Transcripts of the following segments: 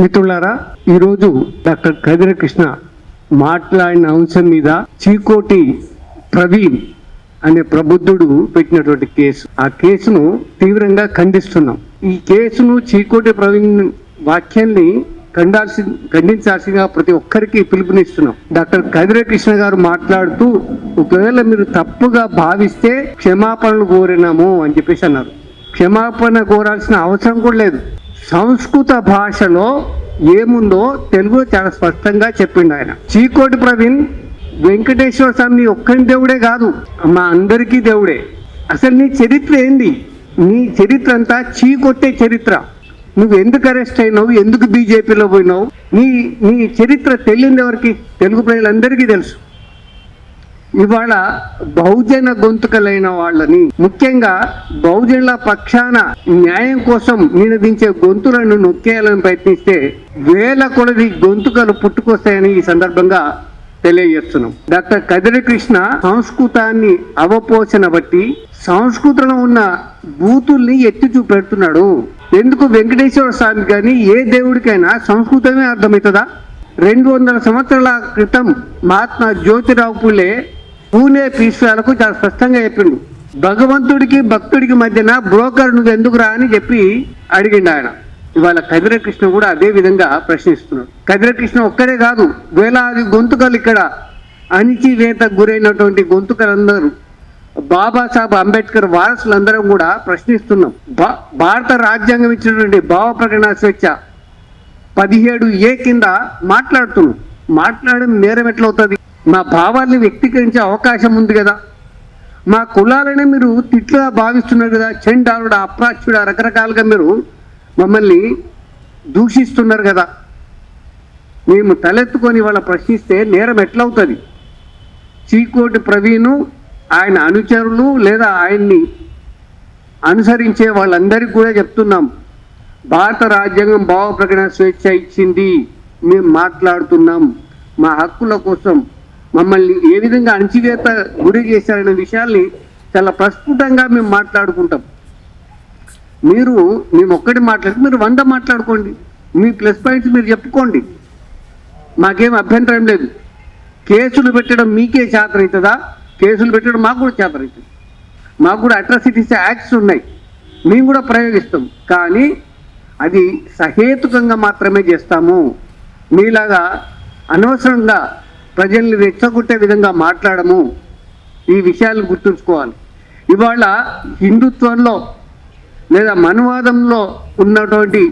మిత్రులారా ఈరోజు డాక్టర్ కదిర కృష్ణ మాట్లాడిన అంశం మీద చీకోటి ప్రవీణ్ అనే ప్రబుద్ధుడు పెట్టినటువంటి కేసు. ఆ కేసును తీవ్రంగా ఖండిస్తున్నాం. ఈ కేసును చీకోటి ప్రవీణ్ వాక్యాన్ని ఖండాల్సి ఖండించాల్సిందిగా ప్రతి ఒక్కరికి పిలుపునిస్తున్నాం. డాక్టర్ కదిర కృష్ణ గారు మాట్లాడుతూ ఒకవేళ మీరు తప్పుగా భావిస్తే క్షమాపణలు కోరినాము అని చెప్పేసి అన్నారు. క్షమాపణ కోరాల్సిన అవసరం కూడా లేదు. సంస్కృత భాషలో ఏముందో తెలుగు చాలా స్పష్టంగా చెప్పిండు ఆయన. చీకోటి ప్రవీణ్ వెంకటేశ్వర స్వామి ఒక్కని దేవుడే కాదు మా అందరికీ దేవుడే. అసలు నీ చరిత్ర ఏంది? నీ చరిత్ర అంతా చీకొట్టే చరిత్ర. నువ్వు ఎందుకు అరెస్ట్ అయినావు? ఎందుకు బీజేపీలో పోయినావు? నీ నీ చరిత్ర తెలియని ఎవరికి? తెలుగు ప్రజలందరికీ తెలుసు. ఇవాళ బహుజన గొంతుకలైన వాళ్ళని ముఖ్యంగా బహుజనుల పక్షాన న్యాయం కోసం నినదించే గొంతులను నొక్కేయాలని ప్రయత్నిస్తే వేల కొలది గొంతుకలు పుట్టుకొస్తాయని ఈ సందర్భంగా తెలియజేస్తున్నాం. డాక్టర్ కదిరి కృష్ణ సంస్కృతాన్ని అవపోషణ బట్టి సంస్కృతంలో ఉన్న బూతుల్ని ఎత్తి చూపెడుతున్నాడు. ఎందుకు వెంకటేశ్వర స్వామి కానీ ఏ దేవుడికైనా సంస్కృతమే అర్థమవుతుందా? రెండు వందల సంవత్సరాల క్రితం మహాత్మా జ్యోతిరావు పులే పూణే పీశ్వాలకు చాలా స్పష్టంగా చెప్పిండు. భగవంతుడికి భక్తుడికి మధ్యన బ్రోకర్ నువ్వు ఎందుకు రా అని చెప్పి అడిగిండు ఆయన. ఇవాళ కదిరకృష్ణ కూడా అదే విధంగా ప్రశ్నిస్తున్నాడు. కదిరకృష్ణ ఒక్కడే ఒక్కరే కాదు వేలాది గొంతుకలు ఇక్కడ అణిచివేత గురైనటువంటి గొంతుకలందరూ బాబాసాహెబ్ అంబేద్కర్ వారసులందరం కూడా ప్రశ్నిస్తున్నాం. భా- భారత రాజ్యాంగం ఇచ్చినటువంటి భావ ప్రకటన స్వేచ్ఛ పదిహేడు ఏ కింద మాట్లాడుతున్నాం. మాట్లాడడం నేరం ఎట్లవుతుంది? మా భావాల్ని వ్యక్తీకరించే అవకాశం ఉంది కదా. మా కులాలనే మీరు తిట్లుగా భావిస్తున్నారు కదా. చెండాలుడ అప్రాచ్యుడ రకరకాలుగా మీరు మమ్మల్ని దూషిస్తున్నారు కదా. మేము తలెత్తుకొని వాళ్ళ ప్రశ్నిస్తే నేరం ఎట్లవుతుంది? చీకోటి ప్రవీణు ఆయన అనుచరులు లేదా ఆయన్ని అనుసరించే వాళ్ళందరికీ కూడా చెప్తున్నాం. భారత రాజ్యాంగం భావ ప్రకటన స్వేచ్ఛ ఇచ్చింది. మేము మాట్లాడుతున్నాం. మా హక్కుల కోసం మమ్మల్ని ఏ విధంగా అణచివేత గురి చేశారనే విషయాల్ని చాలా ప్రస్ఫుటంగా మేము మాట్లాడుకుంటాం. మీరు మేము ఒక్కటి మాట్లాడితే మీరు వంద మాట్లాడుకోండి. మీ ప్లస్ పాయింట్స్ మీరు చెప్పుకోండి. మాకేం అభ్యంతరం లేదు. కేసులు పెట్టడం మీకే చేతన అవుతుందా కేసులు పెట్టడం మాకు కూడా చేతన అవుతుంది మాకు కూడా అట్రాసిటీస్ యాక్ట్స్ ఉన్నాయి. మేము కూడా ప్రయోగిస్తాం. కానీ అది సహేతుకంగా మాత్రమే చేస్తాము. మీలాగా అనవసరంగా ప్రజల్ని రెచ్చగొట్టే విధంగా మాట్లాడము. ఈ విషయాలను గుర్తుంచుకోవాలి. ఇవాళ హిందుత్వంలో లేదా మనువాదంలో ఉన్నటువంటి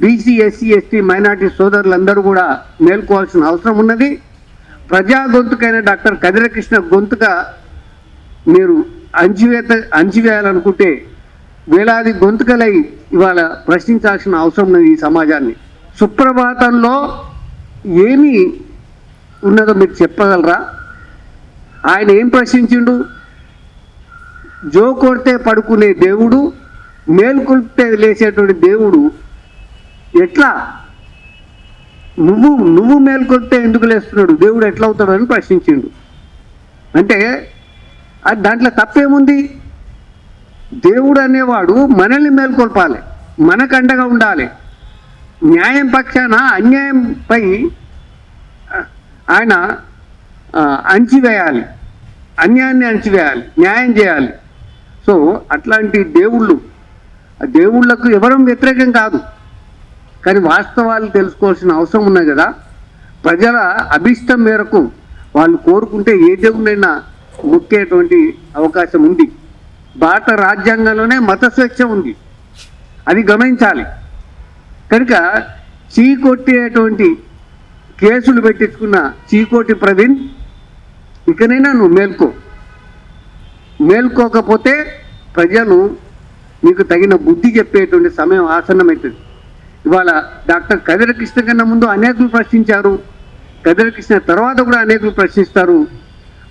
బీసీ ఎస్సీ ఎస్టీ మైనార్టీ సోదరులందరూ కూడా మేల్కోవాల్సిన అవసరం ఉన్నది. ప్రజా గొంతుకైన డాక్టర్ కదిరకృష్ణ గొంతుక మీరు అంచివేత అంచివేయాలనుకుంటే వేలాది గొంతుకలై ఇవాళ ప్రశ్నించాల్సిన అవసరం ఉన్నది ఈ సమాజాన్ని. సుప్రభాతంలో ఏమి ఉన్నదో మీరు చెప్పగలరా? ఆయన ఏం ప్రశ్నించిండు? జో కొడితే పడుకునే దేవుడు మేల్కొల్పితే లేచేటువంటి దేవుడు ఎట్లా? నువ్వు నువ్వు మేల్కొల్పితే ఎందుకు లేస్తున్నాడు? దేవుడు ఎట్లా అవుతాడు అని ప్రశ్నించిండు. అంటే అది దాంట్లో తప్పేముంది? దేవుడు అనేవాడు మనల్ని మేల్కొల్పాలి మనకు అండగా ఉండాలి. న్యాయం పక్షాన అన్యాయంపై ఆయన అంచివేయాలి అన్యాన్ని అన్యాయాన్ని న్యాయం చేయాలి. సో అట్లాంటి దేవుళ్ళు ఆ దేవుళ్ళకు ఎవరం వ్యతిరేకం కాదు. కానీ వాస్తవాలు తెలుసుకోవాల్సిన అవసరం ఉన్నాయి కదా. ప్రజల అభిష్టం మేరకు వాళ్ళు కోరుకుంటే ఏ దేవుడైనా మొక్కేటువంటి అవకాశం ఉంది. భారత రాజ్యాంగంలోనే మత స్వేచ్ఛ ఉంది. అది గమనించాలి. కనుక చీ కొట్టేటువంటి కేసులు పెట్టించుకున్న చీకోటి ప్రవీణ్ ఇకనైనా నువ్వు మేల్కో. మేల్కోకపోతే ప్రజలు నీకు తగిన బుద్ధి చెప్పేటువంటి సమయం ఆసన్నమవుతుంది. ఇవాళ డాక్టర్ కదిరకృష్ణ కన్నా ముందు అనేకులు ప్రశ్నించారు. కదిరకృష్ణ తర్వాత కూడా అనేకులు ప్రశ్నిస్తారు.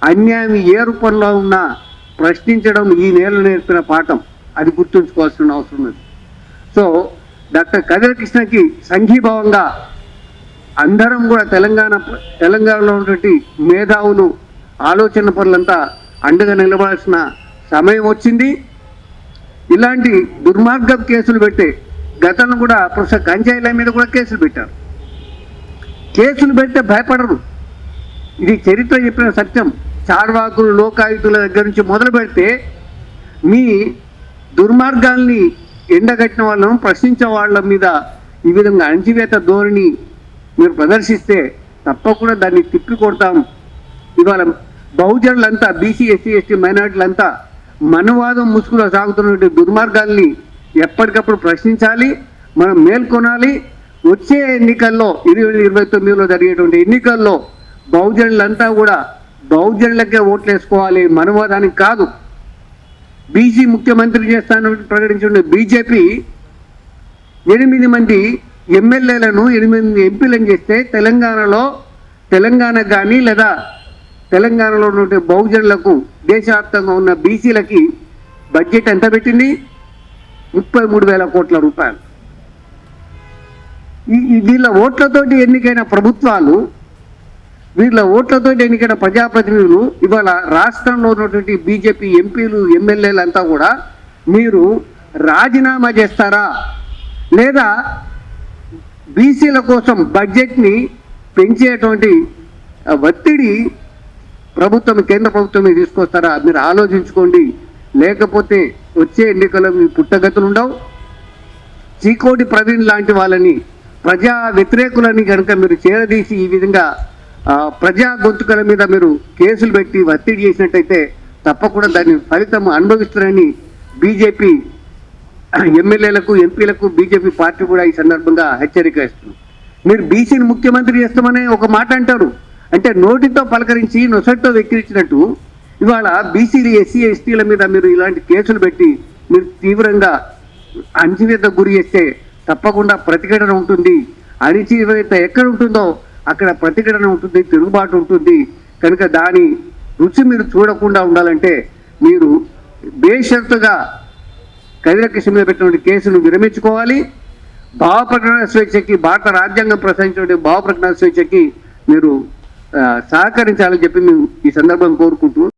అన్యాయం ఏ రూపంలో ఉన్నా ప్రశ్నించడం ఈ నేల నేర్పిన పాఠం. అది గుర్తుంచుకోవాల్సిన అవసరం ఉంది సో డాక్టర్ కదిరకృష్ణకి సంఘీభావంగా అందరం కూడా తెలంగాణ తెలంగాణలో ఉన్నటువంటి మేధావులు ఆలోచన పనులంతా అండగా నిలబడాల్సిన సమయం వచ్చింది. ఇలాంటి దుర్మార్గం కేసులు పెట్టే గతంలో కూడా ప్రొఫెసర్ గంజాయిల మీద కూడా కేసులు పెట్టారు. కేసులు పెడితే భయపడరు. ఇది చరిత్ర చెప్పిన సత్యం. చార్వాకులు లోకాయుతుల దగ్గర నుంచి మొదలు పెడితే మీ దుర్మార్గాల్ని ఎండగట్టిన వాళ్ళను ప్రశ్నించే వాళ్ళ మీద ఈ విధంగా అణచివేత ధోరణి మీరు ప్రదర్శిస్తే తప్పకుండా దాన్ని తిప్పి కొడతాం. ఇవాళ బహుజనులంతా బీసీ ఎస్సీ ఎస్టీ మైనార్టీలంతా మనవాదం ముసుగులో సాగుతున్నటువంటి దుర్మార్గాల్ని ఎప్పటికప్పుడు ప్రశ్నించాలి మనం మేల్కొనాలి. వచ్చే ఎన్నికల్లో ఇరవై వేల ఇరవై తొమ్మిదిలో జరిగేటువంటి ఎన్నికల్లో బహుజనులంతా కూడా బహుజనులకే ఓట్లేసుకోవాలి మనవాదానికి కాదు. బీసీ ముఖ్యమంత్రి చేస్తానని ప్రకటించిన బీజేపీ ఎనిమిది మంది ఎమ్మెల్యేలను ఎనిమిది ఎంపీలను చేస్తే తెలంగాణలో తెలంగాణ కానీ లేదా తెలంగాణలో ఉన్నటువంటి బహుజనులకు దేశవ్యాప్తంగా ఉన్న బీసీలకి బడ్జెట్ ఎంత పెట్టింది? ముప్పై మూడు వేల కోట్ల రూపాయలు. వీళ్ళ ఓట్లతోటి ఎన్నికైన ప్రభుత్వాలు వీళ్ళ ఓట్లతోటి ఎన్నికైన ప్రజాప్రతినిధులు ఇవాళ రాష్ట్రంలో ఉన్నటువంటి బీజేపీ ఎంపీలు ఎమ్మెల్యేలు అంతా కూడా మీరు రాజీనామా చేస్తారా? లేదా బీసీల కోసం బడ్జెట్ని పెంచేటువంటి ఒత్తిడి ప్రభుత్వం కేంద్ర ప్రభుత్వమే తీసుకొస్తారా? మీరు ఆలోచించుకోండి. లేకపోతే వచ్చే ఎన్నికల్లో మీ పుట్టగతులు ఉండవు. చీకోటి ప్రవీణ్ లాంటి వాళ్ళని ప్రజా వ్యతిరేకులని కనుక మీరు చేరదీసి ఈ విధంగా ప్రజా గొంతుకల మీద మీరు కేసులు పెట్టి ఒత్తిడి చేసినట్టయితే తప్పకుండా దాని ఫలితం అనుభవిస్తారని బీజేపీ ఎమ్మెల్యేలకు ఎంపీలకు బీజేపీ పార్టీ కూడా ఈ సందర్భంగా హెచ్చరిక ఇస్తుంది మీరు బీసీని ముఖ్యమంత్రి చేస్తామని ఒక మాట అంటారు. అంటే నోటితో పలకరించి నొసటితో వెక్కిరించినట్టు ఇవాళ బీసీలు ఎస్సీ ఎస్టీల మీద మీరు ఇలాంటి కేసులు పెట్టి మీరు తీవ్రంగా అణచివేత గురి చేస్తే తప్పకుండా ప్రతిఘటన ఉంటుంది. అణచివేత ఎక్కడ ఉంటుందో అక్కడ ప్రతిఘటన ఉంటుంది తిరుగుబాటు ఉంటుంది. కనుక దాని రుచి మీరు చూడకుండా ఉండాలంటే మీరు బేషరతుగా కవిరకృష్ణ మీద పెట్టినటువంటి కేసును విరమించుకోవాలి. భావ ప్రకటన స్వేచ్ఛకి భారత రాజ్యాంగం ప్రసరించినటువంటి భావ ప్రకటన స్వేచ్ఛకి మీరు సహకరించాలని చెప్పి మేము ఈ సందర్భం కోరుకుంటూ